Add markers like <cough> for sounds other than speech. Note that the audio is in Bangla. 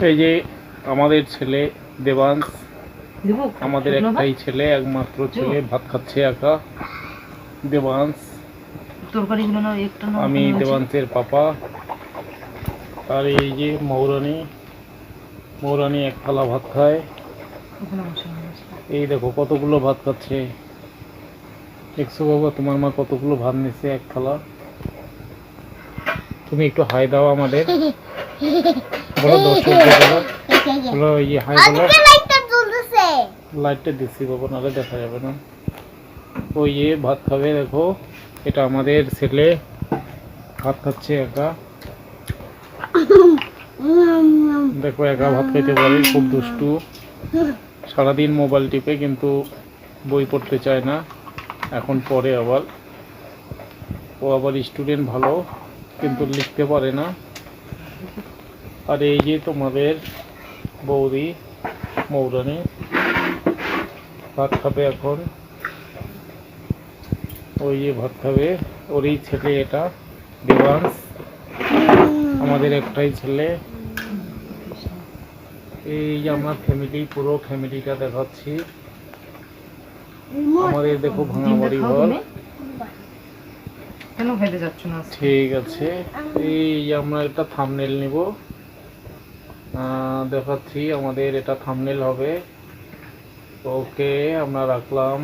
এই যে আমাদের ছেলে দেবাংশ আমাদের একটাই ছেলে একমাত্র ছেলে ভাত খাচ্ছে একা। দেবাংশ আমি দেবাংশের পাপা। আর এই যে মৌরানি মৌরানি এক থালা ভাত খায়। এই দেখো কতগুলো ভাত খাচ্ছে। দেখছ বাবা তোমার মা কতগুলো ভাত নিচ্ছে এক থালা। তুমি একটু হাই দাও আমাদের। <laughs> দর্শক বলো বলো ইয়ে হাই বলো লাইটটা দিচ্ছি বাবা নাহলে দেখা যাবে না। ও ইয়ে ভাত খাবে দেখো। এটা আমাদের ছেলে। ভাত খাচ্ছে একা। দেখো একা ভাত খাইতে পারে খুব দুষ্টু। সারাদিন মোবাইল টিপে কিন্তু বই পড়তে চায় না। এখন পড়ে আবার। ও আবার স্টুডেন্ট ভালো কিন্তু লিখতে পারে না। আর এই যে তোমাদের বৌদি মৌরানি ভাত খাবে এখন ওই যে ভাত খাবে ওরই ছেলে এটা দেবাংশ আমাদের একটাই ছেলে এই যে আমার ফ্যামিলি পুরো ফ্যামিলিটা দেখাচ্ছি আমাদের দেখো ভাঙা বাড়ি ঘর তুমি? কেন খেতে যাচ্ছ না আজকে? ঠিক আছে এই যে আমরা এটা থামনেল নিব দেখাচ্ছি আমাদের এটা থামনেল হবে। ওকে আমরা রাখলাম।